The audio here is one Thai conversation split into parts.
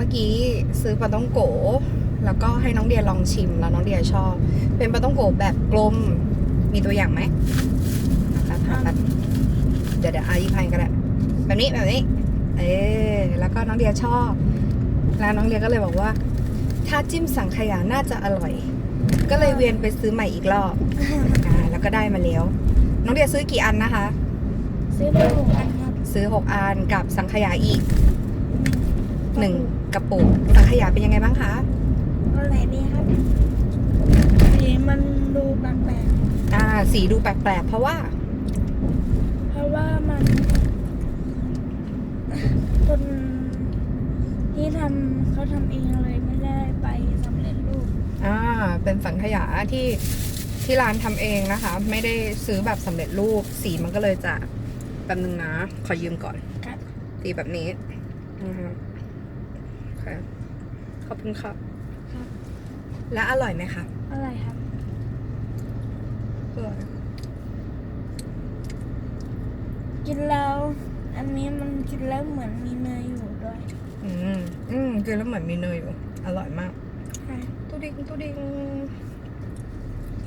มื่อกี้ซื้อปลาต้องโก แล้วก็ให้น้องเดียลองชิมแล้วน้องเดียชอบ เป็นปลาต้องโกแบบกลม มีตัวอย่างไหมอะแป๊บแป๊บเดี๋ยวเดี๋ยวอายิพันก็ได้แบบนี้แบบนี้ เออแล้วก็น้องเดียชอบ แล้วน้องเดียก็เลยบอกว่า ถ้าจิ้มสังขยาน่าจะอร่อย ก็เลยเวียนไปซื้อใหม่อีกรอบอ่าแล้วก็ได้มาแล้ว น้องเดียซื้อกี่อันนะคะ ซื้อไปหกอันครับ ซื้อ6อันกับสังขยาอีก หนึ่งกระปุกสังขยาเป็นยังไงบ้างคะเอาไหนดีครับ สีมันดูแปลกอ่า สีดูแปลกๆ เพราะว่า ๆเพราะว่ามันคนที่ทำเขาทำเองเลยไม่ได้ไปสำเร็จรูปอ่า เป็นสังขยาที่ที่ร้านทำเองนะคะ ไม่ได้ซื้อแบบสำเร็จรูป สีมันก็เลยจะแป๊บนึงนะ ขอยืมก่อน ครับสีแบบนี้นะคะ โอเคขอบคุณครับ ครับและอร่อยไหมคะอะไรครับ อร่อยกินแล้ว อันนี้มันกินแล้วเหมือนมีเนยอยู่ด้วยอืมอืมกินแล้วเหมือนมีเนยอยู่ อร่อยมาก ใช่ตุดิงตุดิง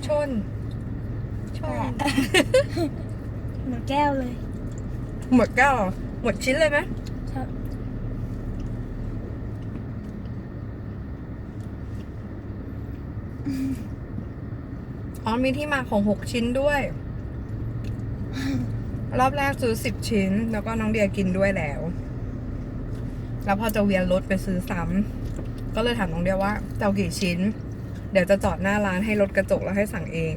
ชน ชน เหมือนแก้วเลย หมดแก้วเหรอหมดชิ้นเลยไหม ครับ อ๋อมีที่มาของหกชิ้นด้วย รอบแรกซื้อสิบชิ้น แล้วก็น้องเดียกินด้วยแล้ว แล้วพอจะเวียนรถไปซื้อซ้ำก็เลยถามน้องเดียว่าจะเอากี่ชิ้น เดี๋ยวจะจอดหน้าร้านให้รถกระจกแล้วให้สั่งเอง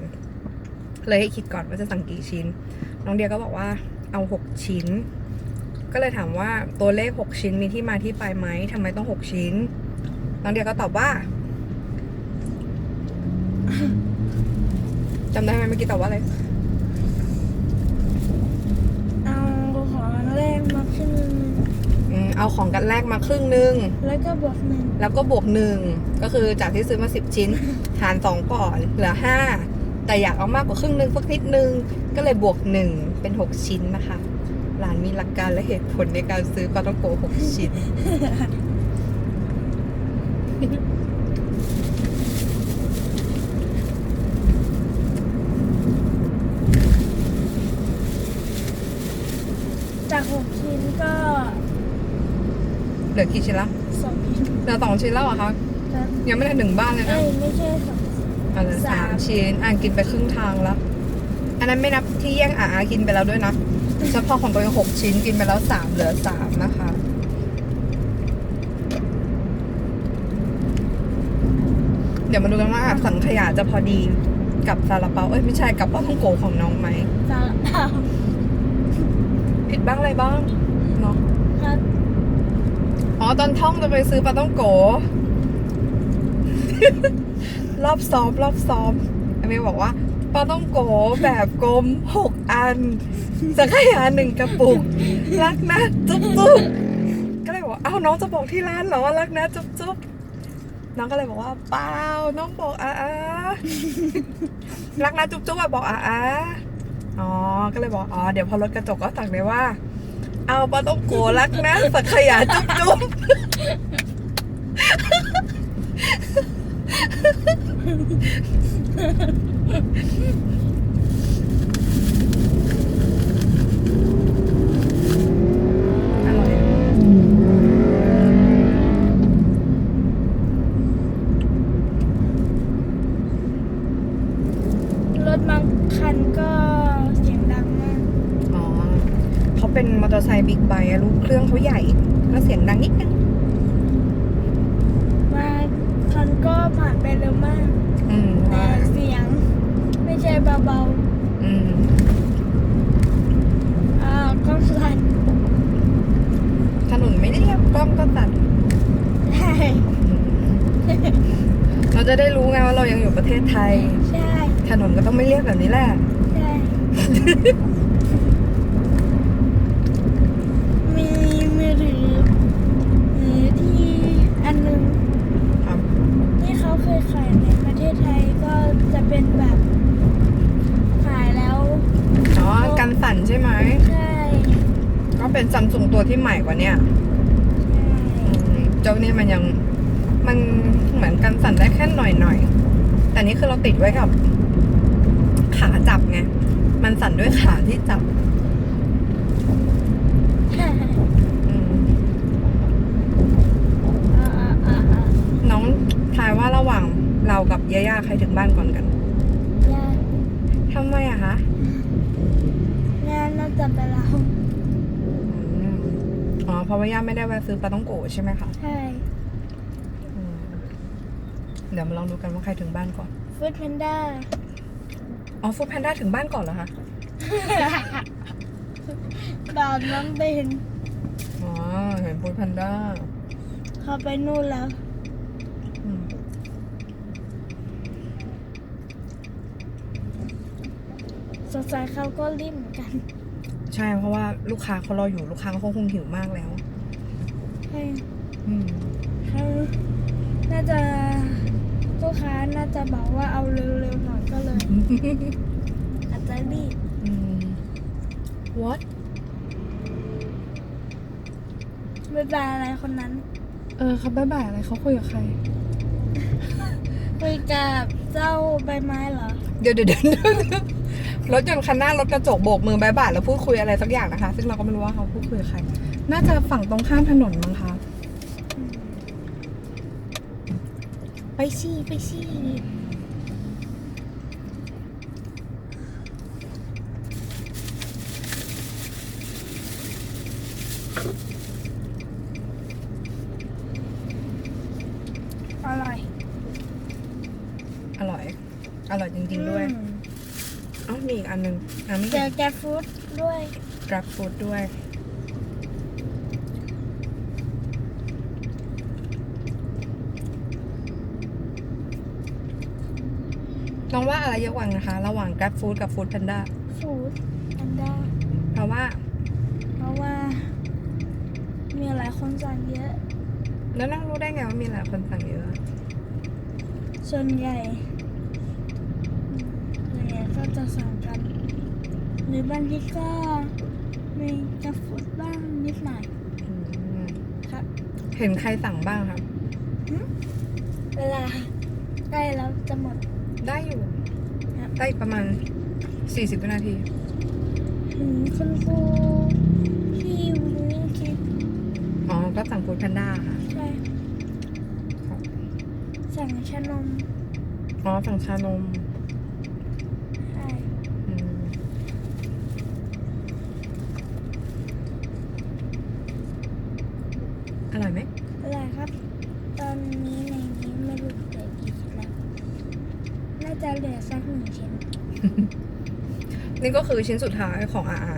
เลยให้คิดก่อนว่าจะสั่งกี่ชิ้น น้องเดียก็บอกว่าเอาหกชิ้น ก็เลยถามว่าตัวเลขหกชิ้นมีที่มาที่ไปไหมทำไมต้องหกชิ้น น้องเดียก็ตอบว่า จำได้ไหมเมื่อกี้ตอบว่าอะไร เอาของแรกมาขึ้นงอืมเอาของกันแรกมาครึ่งหนึ่งแล้วก็บวกหนึ่งแล้วก็บวกหนึ่งก็คือจากที่ซื้อมาสิบชิ้น หารสองก่อนเหลือห้าแต่อยากเอามากกว่าครึ่งหนึ่งสักนิดนึง ก็เลยบวกหนึ่งเป็นหกชิ้นนะคะร้านมีหลักการและเหตุผลในการซื้อปลาต้องโกหกชิ้น จากหกชิ้นก็ เหลือกี่ชิ้นละสองชิ้นเหลือสองชิ้นแล้วเหรอคะครับยังไม่ได้หนึ่งบ้านเลยเอ้นะยไม่ใช่สองอะเหลือสามสามชิ้นอ่านกินไปครึ่งทางแล้ว อันนั้นไม่นับที่แย่งอาอากินไปแล้วด้วยนะเฉพาะของตัวเองหกชิ้นกินไปแล้วสามเหลือสามนะคะ เดี๋ยวมาดูกันว่าสังขยาจะพอดีกับซาลาเปาเอ้ยไม่ใช่กับป้าท่องโกของน้องไหม สาลาเปาผิดบ้างอะไรบ้างเนาะครับ อ๋อตอนท่องจะไปซื้อปลาต้องโก รอบซ้อมรอบซ้อมอเมย์บอกว่าปลาต้องโกแบบกลมหกอัน สังขยาหนึ่งกระปุก รักนะจุ๊บจุ๊บก็เลยบอกว่าอ้าน้องจะบอกที่ร้านเหรอว่ารักนะจุ๊บจุ๊บน้องก็เลยบอกว่าเปล่าน้องบอกอาอารักนะจุ๊บจุ๊บอะบอกอาออ๋อก็เลยบอกอ๋อเดี๋ยวพอรถกระจกก็สั่งเลยว่า เอาปลาต้องโกรักนะสังขยาจุ๊บจุ๊บอร่อยรถบางคันก็เสียงดังมาก อ๋อ เขาเป็นมอเตอร์ไซค์บิ๊กไบค์อะลูกเครื่องเขาใหญ่แล้วเสียงดังนิดนึงบางคันก็ผ่านไปเร็วมากอืมแต่ว่าเสียงไม่ใช่เบาอืมๆอ่าก็สั่นถนนไม่เรียบกล้องก็ตัดใช่เราจะได้รู้ไงว่าเรายังอยู่ประเทศไทย ใช่ ถนนก็ต้องไม่เรียบแบบนี้แหละ ใช่ มีมือถือมือที่อันหนึง ครับ ที่เขาเคยขายในประเทศไทยก็จะเป็นแบบขายแล้ว อ๋อกันสั่นใช่ไหม ใช่ ก็ เป็นซัมซุงตัวที่ใหม่กว่าเนี่ยใช่อืมเจ้านี่มันยังมันเหมือนกันสั่นได้แค่หน่อยหน่อยๆแต่นี่คือเราติดไว้กับ ขาจับไง มันสั่นด้วยขาที่จับอืมอ่าอ่าอ่าอ่าน้องทายว่าระหว่างเรากับย่าย่าใครถึงบ้านก่อนกันย่าทำไมอะคะย่าน่าจะไปเราอืมอ๋อ เพราะว่าย่าไม่ได้แวะซื้อปลาต้องโกะใช่ไหมคะใช่อืมเดี๋ยวมาลองดูกันว่าใครถึงบ้านก่อน ฟูดแพนด้าอ๋อฟูดแพนด้าถึงบ้านก่อนเหรอคะ บาดน้องเบนอ๋อ เห็นฟูดแพนด้าเขาไปนู่นแล้ว อืมสงสัยเขาก็รีบเหมือนกัน ใช่เพราะว่าลูกค้าเขารออยู่ลูกค้าเขาคงหิวมากแล้วใช่อืมเขาน่าจะลูกค้าน่าจะบอกว่าเอาเร็วๆหน่อยก็เลยอาจจะรีบอืม what ไม่บายอะไรคนนั้น เออเขาบ๊ายบายอะไรเขาคุยกับใครคุยกับเจ้าใบไม้เหรอ เดี๋ยวเดี๋ยวเดี๋ยวเดี๋ยว รถยนต์คันหน้ารถกระจกโบกมือบายบายแล้วพูดคุยอะไรสักอย่างนะคะ ซึ่งเราก็ไม่รู้ว่าเขาพูดคุยกับใคร น่าจะฝั่งตรงข้ามถนนมั้งคะไปสิไปสิอร่อย อร่อย อร่อยจริงๆด้วย อืม เอ้ามีอีกอันหนึงอะไม่เจเห็อนแกฟูดด้วยกราฟฟูดด้วย น้องว่าอะไรเยอะกว่ากันนะคะ ระหว่าง Grab Food กับ Food Panda ฟูดอันด้าเพราะว่าเพราะว่า มีหลายคนสั่งเยอะ แล้วน้องรู้ได้ไงว่ามีหลายคนสั่งเยอะ ส่วนใหญ่ส่วนใหญ่ก็ จะสั่งกัน หรือบางทีก็มีกาฟูดบ้างนิดหน่อยอืมครับเห็นใครสั่งบ้างครับเวลาใกล้แล้วจะหมด ได้อยู่ ครับ ได้อีกประมาณ 40วินาที ถึงคุณครูที่วินนิ่งคิดอ๋อ ก็สั่ง Food Panda ค่ะ ใช่ครับ สั่งชานมอ๋อ สั่งชานม ใช่ อืม อร่อยไหมอะไรครับ ตอนนี้ในนี้ไม่รู้เหลือกี่ชิ้นแล้วน่าจะเหลือสักหนึ่งชิ้น นี่ก็คือชิ้นสุดท้ายของอาอา